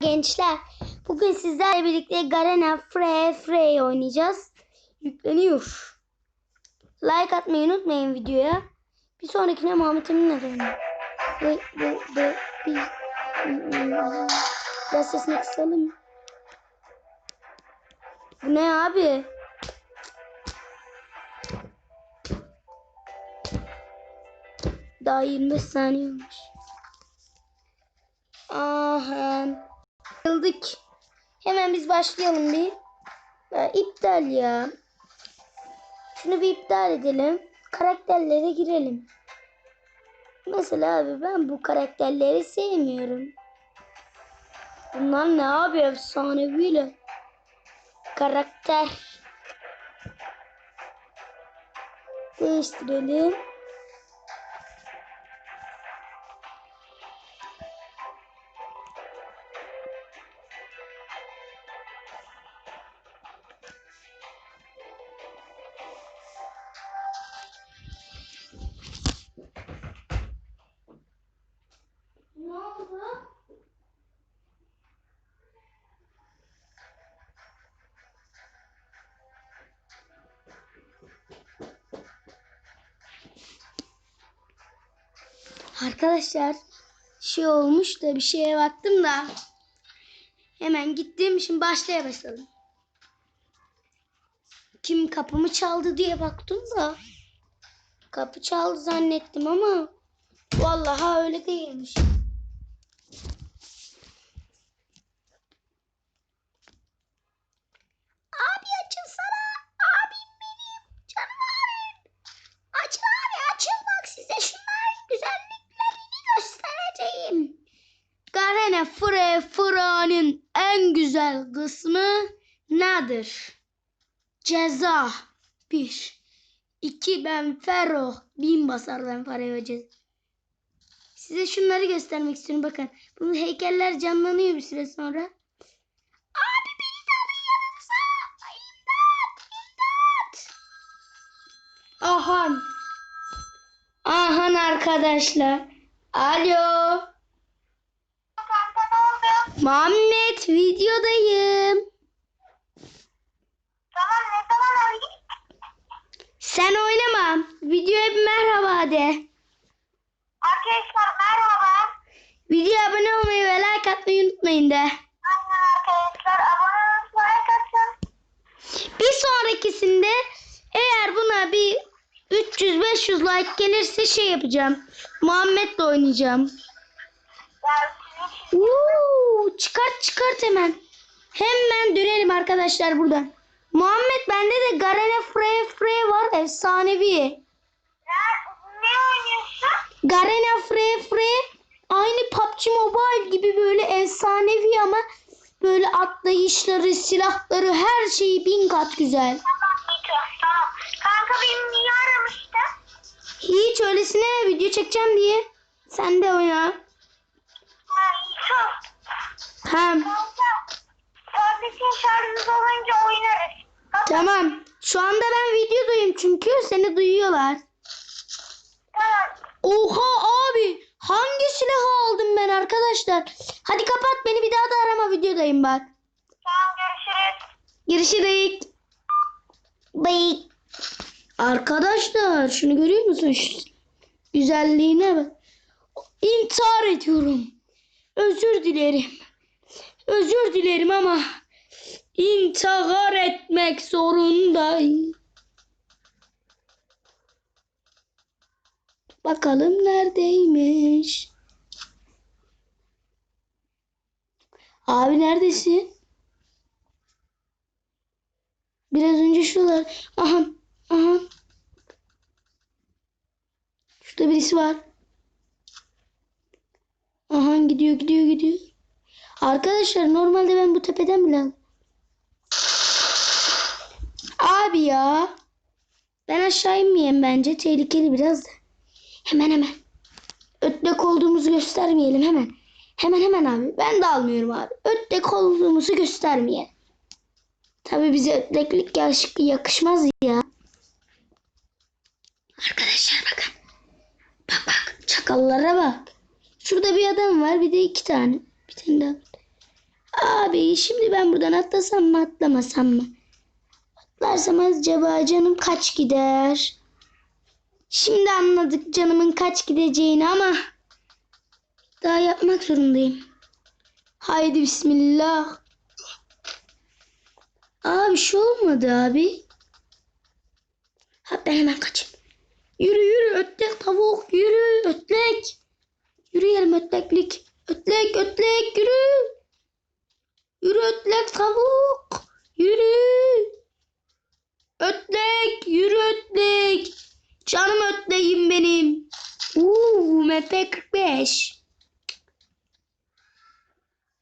Gençler, bugün sizlerle birlikte Garena Frey Frey oynayacağız. Yükleniyor. Like atmayı unutmayın videoya. Bir sonrakine Muhammed Emin'le oynayalım. Ve, ve, ve, bir, biraz sesini kısalım. Bu ne abi? Daha 25 saniye olmuş. Aha. Yıldık. Hemen biz başlayalım bir. Ya, iptal ya. Şunu bir iptal edelim. Karakterlere girelim. Mesela abi ben bu karakterleri sevmiyorum. Bunlar ne abi efsaneviyle. Karakter. Değiştirelim. Arkadaşlar şey olmuş da bir şeye baktım da hemen gittim şimdi başlaya başladım. Kim kapımı çaldı diye baktım da kapı çaldı zannettim ama vallahi öyle değilmiş. Ceza. Bir. İki ben Fero. Bin basar ben Fero'ya ceza. Size şunları göstermek istiyorum bakın. Bu heykeller canlanıyor bir süre sonra. Abi beni de alın yanınıza. İmdat, imdat. Ahan. Ahan arkadaşlar. Alo. Kanka ne oldu? Muhammed videodayım. Tamam ne zaman arayayım? Sen oynama. Videoya bir merhaba de. Arkadaşlar merhaba. Videoya abone olmayı ve like atmayı unutmayın de. Aynen arkadaşlar abone olmayı like atın. Bir sonrakisinde eğer buna bir 300-500 like gelirse şey yapacağım. Muhammed'le oynayacağım. Uuu, çıkart çıkart hemen. Hemen dönelim arkadaşlar buradan. Muhammed bende de Garena Frey Frey var efsanevi. ne, ne oynuyorsun? Garena Frey Frey aynı PUBG Mobile gibi böyle efsanevi ama böyle atlayışları, silahları her şeyi bin kat güzel. Tamam. Kanka beni niye aramıştın? Hiç öylesine video çekeceğim diye. Sen de oyna. Ha Mito. Hem Kanka tabletin şarjı olunca oynarız. Tamam. Şu anda ben videodayım çünkü seni duyuyorlar. Tamam. Oha abi hangi silahı aldım ben arkadaşlar? Hadi kapat beni bir daha da arama videodayım bak. Tamam görüşürüz. Görüşürüz. Bye. Arkadaşlar şunu görüyor musun? Şu güzelliğine bak. İntihar ediyorum. Özür dilerim. Özür dilerim ama intihar etmek zorundayım. Bakalım neredeymiş. Abi neredesin? Biraz önce şuralar. Aha. Aha. Şurada birisi var. Aha gidiyor gidiyor gidiyor. Arkadaşlar normalde ben bu tepeden bile Abi ya. Ben aşağı inmeyeyim bence. Tehlikeli biraz da. Hemen hemen. Ötlek olduğumuzu göstermeyelim hemen. Hemen hemen abi. Ben de almıyorum abi. Ötlek olduğumuzu göstermeyelim. Tabii bize ötleklik yakışmaz ya. Arkadaşlar bakın. Bak bak çakallara bak. Şurada bir adam var bir de iki tane. Bir tane daha. Abi şimdi ben buradan atlasam mı atlamasam mı? Atlarsam acaba canım kaç gider? Şimdi anladık canımın kaç gideceğini ama daha yapmak zorundayım. Haydi bismillah. Abi şu olmadı abi. Ha ben hemen kaçayım. Yürü yürü ötlek tavuk yürü ötlek. Yürüyelim ötleklik. Ötlek ötlek yürü. Yürü ötlek tavuk. Yürü. Ötlek yürü ötlek. Canım ötleğim benim. Uuu MP45.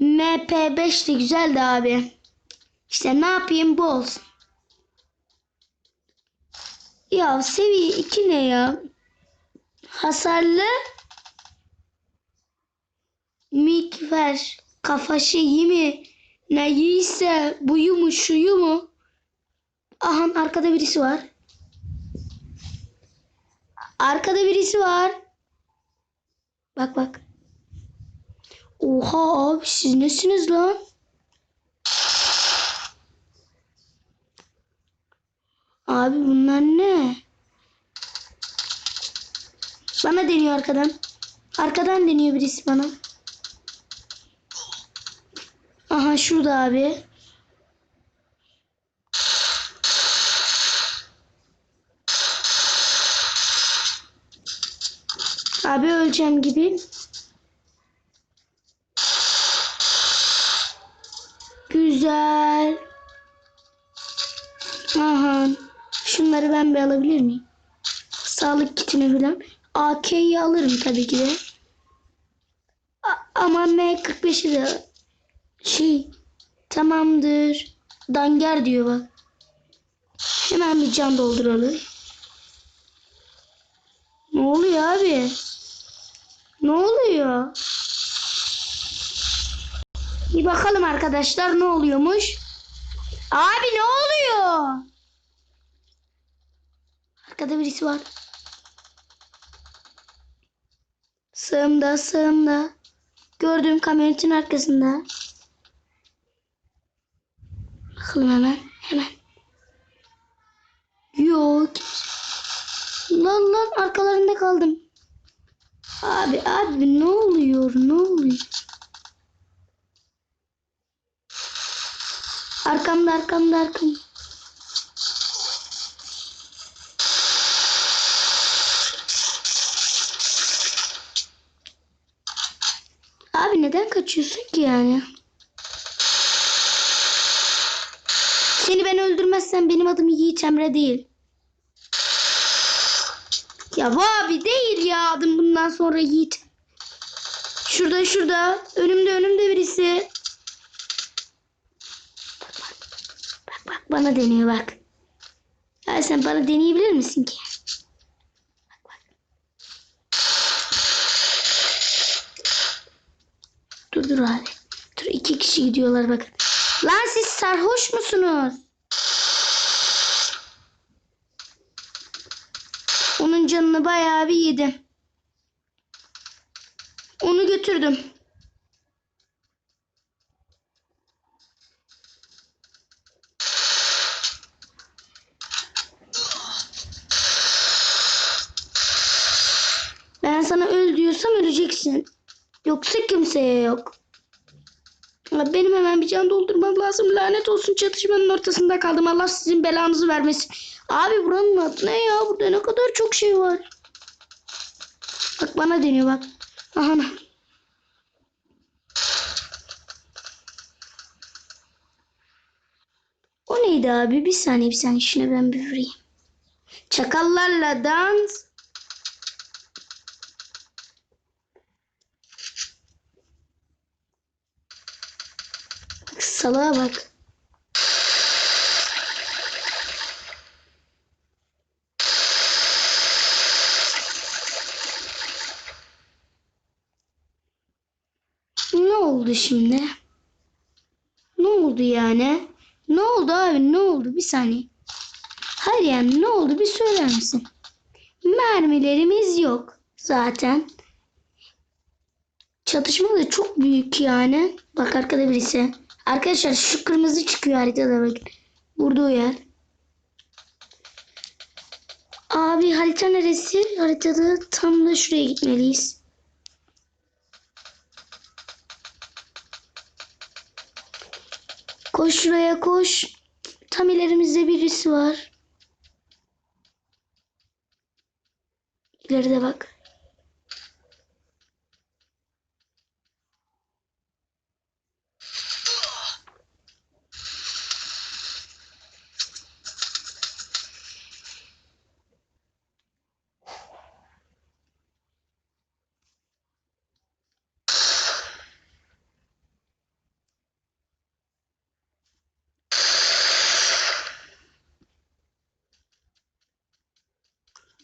MP5 de güzeldi abi. İşte ne yapayım bu olsun. Ya seviye 2 ne ya? Hasarlı mikver kafa şeyi mi? Neyse buyu mu şuyu mu? Aha arkada birisi var. Arkada birisi var. Bak bak. Oha abi siz nesiniz lan? Abi bunlar ne? Bana deniyor arkadan. Arkadan deniyor birisi bana. Aha şurada abi. Öleceğim gibi. Güzel. Aha. Şunları ben bir alabilir miyim? Sağlık kitini falan. AK'yi alırım tabii ki de. Ama M45'i de şey tamamdır. Danger diyor bak. Hemen bir can dolduralım. Ne oluyor abi? Ne oluyor? Bir bakalım arkadaşlar ne oluyormuş. Abi ne oluyor? Arkada birisi var. Sağımda sağımda. Gördüğüm kamyonetin arkasında. Bakalım hemen. Hemen. Yok. Lan lan arkalarında kaldım. Abi abi ne oluyor ne oluyor? Arkamda arkamda arkamda. Abi neden kaçıyorsun ki yani? Seni ben öldürmezsem benim adım Yiğit Emre değil. Ya bu abi değil ya adım bundan sonra Yiğit. Şurada şurada. Önümde önümde birisi. Bak bak. Bak bak bana deniyor bak. Ya sen bana deneyebilir misin ki? Bak bak. Dur dur abi. Dur iki kişi gidiyorlar bakın. Lan siz sarhoş musunuz? Onun canını bayağı bir yedim. Onu götürdüm. Ben sana öl diyorsam öleceksin. Yoksa kimseye yok. Ama Benim hemen bir can doldurmam lazım. Lanet olsun çatışmanın ortasında kaldım. Allah sizin belanızı vermesin. Abi buranın adı ne ya? Burada ne kadar çok şey var. Bak bana deniyor bak. Aha. O neydi abi? Bir saniye bir saniye. Şuna ben bir vurayım. Çakallarla dans. Bak salağa bak. Ne oldu şimdi? Ne oldu yani? Ne oldu abi? Ne oldu? Bir saniye. Hayır yani ne oldu? Bir söyler misin? Mermilerimiz yok zaten. Çatışma da çok büyük yani. Bak arkada birisi. Arkadaşlar şu kırmızı çıkıyor haritada bakın. O yer. Abi harita neresi? Haritada tam da şuraya gitmeliyiz. Koş şuraya koş. Tam ilerimizde birisi var. İleride bak.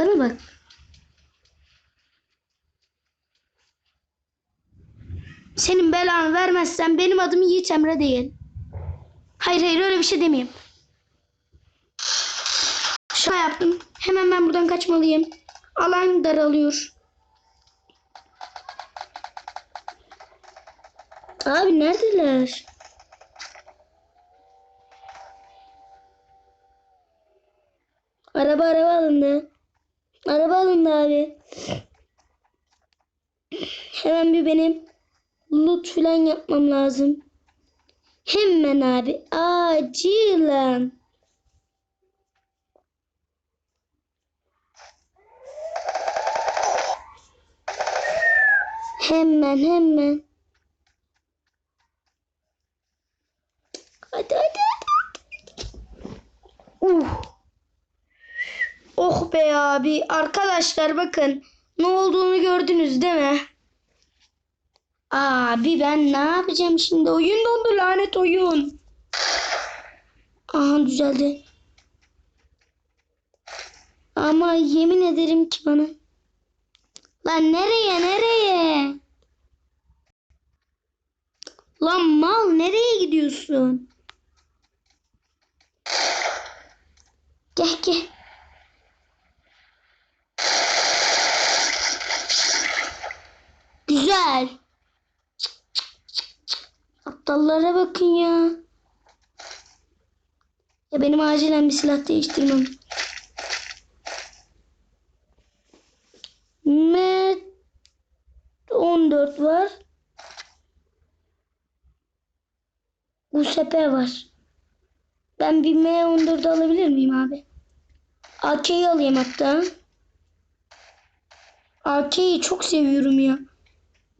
Bana bak. Senin belanı vermezsen benim adım Yiğit Emre değil. Hayır hayır öyle bir şey demeyeyim. Şaka yaptım. Hemen ben buradan kaçmalıyım. Alan daralıyor. Abi neredeler? Araba araba alındı. Araba alındı abi. Hemen bir benim loot falan yapmam lazım. Hemen abi. Acilen. Hemen hemen. Hadi hadi hadi. Uh. Oh be abi. Arkadaşlar bakın. Ne olduğunu gördünüz değil mi? Abi ben ne yapacağım şimdi? Oyun dondu lanet oyun. Aha düzeldi. Ama yemin ederim ki bana. Lan nereye nereye? Lan mal nereye gidiyorsun? Gel gel. Güzel. Aptallara bakın ya. Ya benim acilen bir silah değiştirmem. M 14 var. USP var. Ben bir M14 alabilir miyim abi? AK'yi alayım hatta. AK'yi çok seviyorum ya.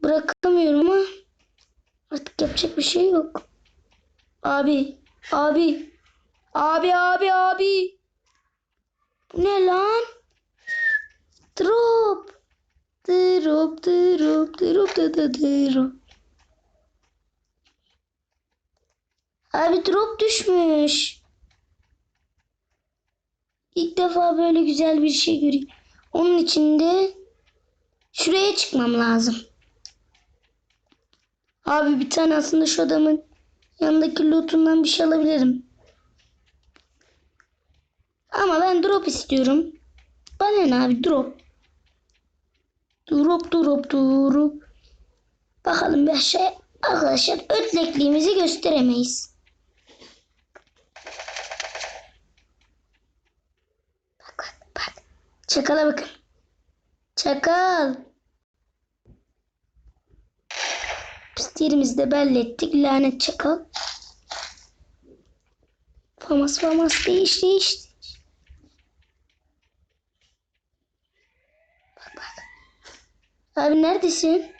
Bırakamıyorum ama artık yapacak bir şey yok. Abi, abi, abi, abi, abi. Bu ne lan? Drop. Drop, drop, drop, drop, drop, drop. Abi drop düşmüş. İlk defa böyle güzel bir şey göreyim. Onun için de şuraya çıkmam lazım. Abi bir tane aslında şu adamın yanındaki lootundan bir şey alabilirim. Ama ben drop istiyorum. Bana ne abi drop. Drop drop drop. Bakalım bir aşağıya. Arkadaşlar ötlekliğimizi gösteremeyiz. Bak bak bak. Çakala bakın. Çakal. Pist yerimizi de belli ettik. Lanet çakal. Famas famas değiş değiş. Bak bak. Abi neredesin?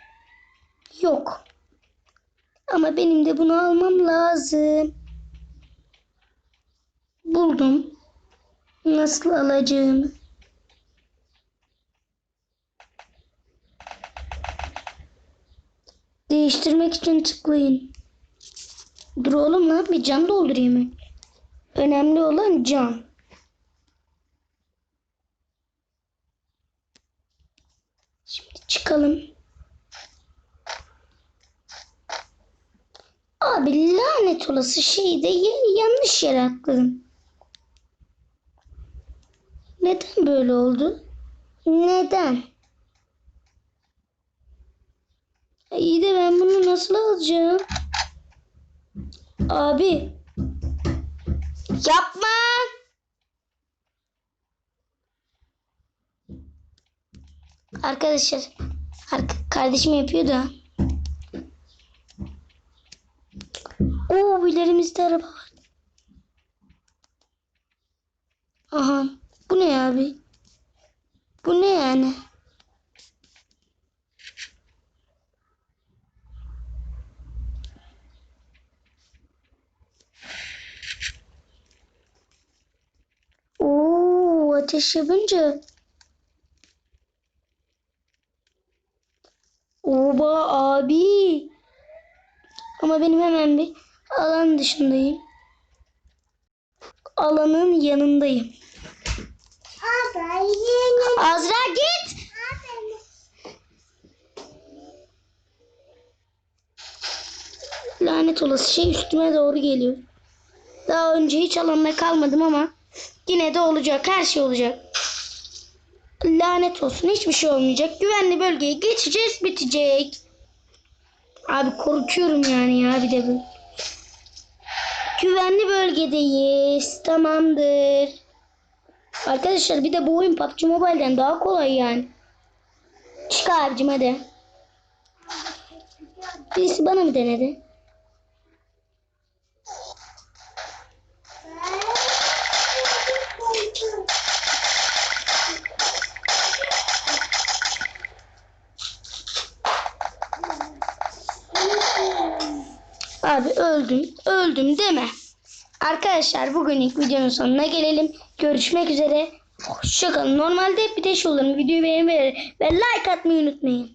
Yok. Ama benim de bunu almam lazım. Buldum. Nasıl alacağımı. Değiştirmek için tıklayın. Dur oğlum lan bir can doldurayım. Önemli olan can. Şimdi çıkalım. Abi lanet olası şeyi de yanlış yere atladım. Neden böyle oldu? Neden? İyi de ben bunu nasıl alacağım? Abi. Yapma. Arkadaşlar. ark- Kardeşim yapıyor da. Oo ilerimizde araba var. Aha. Bu ne abi? Bu ne yani? Yapınca. Oba abi. Ama benim hemen bir alan dışındayım. Alanın yanındayım. Azra git. Lanet olası şey üstüme doğru geliyor. Daha önce hiç alanda kalmadım ama yine de olacak. Her şey olacak. Lanet olsun. Hiçbir şey olmayacak. Güvenli bölgeye geçeceğiz. Bitecek. Abi korkuyorum yani ya bir de bu. Güvenli bölgedeyiz. Tamamdır. Arkadaşlar bir de bu oyun PUBG Mobile'den daha kolay yani. Çık abicim hadi. Birisi bana mı denedi? Abi öldüm, öldüm deme. Arkadaşlar bugünlük videonun sonuna gelelim. Görüşmek üzere. Hoşçakalın. Normalde bir de şey olur. Videoyu beğenmeyi ve like atmayı unutmayın.